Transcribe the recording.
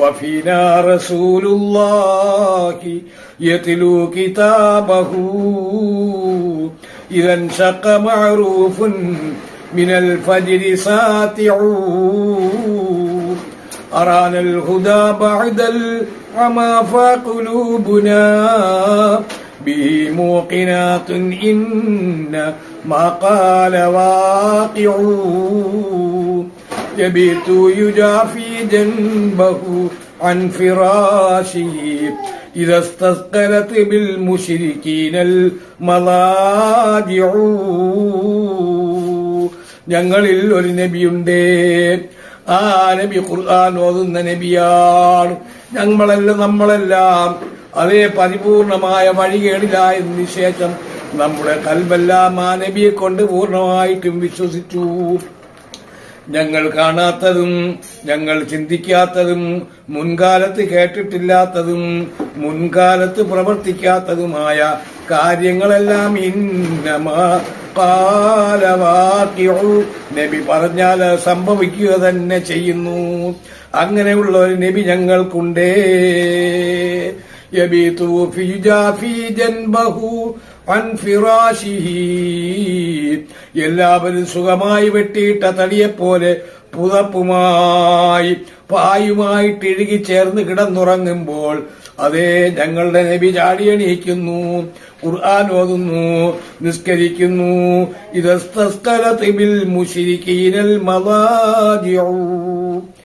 وفينا رسول الله يتلو كتابه. إذا انشق معروف من الفجر ساتع. أرانا الهدى بعد العمى فقلوبنا به موقنات. إن ما قال واقع. يبيت يجافي جنبه عن فراشه إذا استثقلت بالمشركين المضاجع ഞങ്ങളിൽ ഒരു നബിയുണ്ട് ആ നബി ഖുർആൻ ഓതുന്ന നബിയാണ് ഞങ്ങളെല്ലാം നമ്മളെല്ലാം അതേ പരിപൂർണമായ വഴികേടിലായതിനു ശേഷം നമ്മുടെ കൽബെല്ലാം ആ നബിയെ കൊണ്ട് പൂർണ്ണമായിട്ടും വിശ്വസിച്ചു ഞങ്ങൾ കാണാത്തതും ഞങ്ങൾ ചിന്തിക്കാത്തതും മുൻകാലത്ത് കേട്ടിട്ടില്ലാത്തതും മുൻകാലത്ത് പ്രവർത്തിക്കാത്തതുമായ കാര്യങ്ങളെല്ലാം ഇന്നമാ നബി പറഞ്ഞാൽ സംഭവിക്കുക തന്നെ ചെയ്യുന്നു. അങ്ങനെയുള്ള ഒരു നബി ഞങ്ങൾക്കുണ്ടേ. യബി തൂ ഫിജാ ജൻബഹു. അൻ ഫിറാശിഹി എല്ലാവരും സുഖമായി വെട്ടിയിട്ട തടിയെപ്പോലെ പുതപ്പുമായി പായുമായിട്ട് ഇഴുകി ചേർന്ന് കിടന്നുറങ്ങുമ്പോൾ അതേ ഞങ്ങളുടെ നബി ചാടിയണീക്കുന്നു ഖുർആൻ ഓതുന്നു നിസ്കരിക്കുന്നു. ഇതസ്തസ്കലത്തിബിൽ മുഷിരിക്കീനൽ മവാജിഊ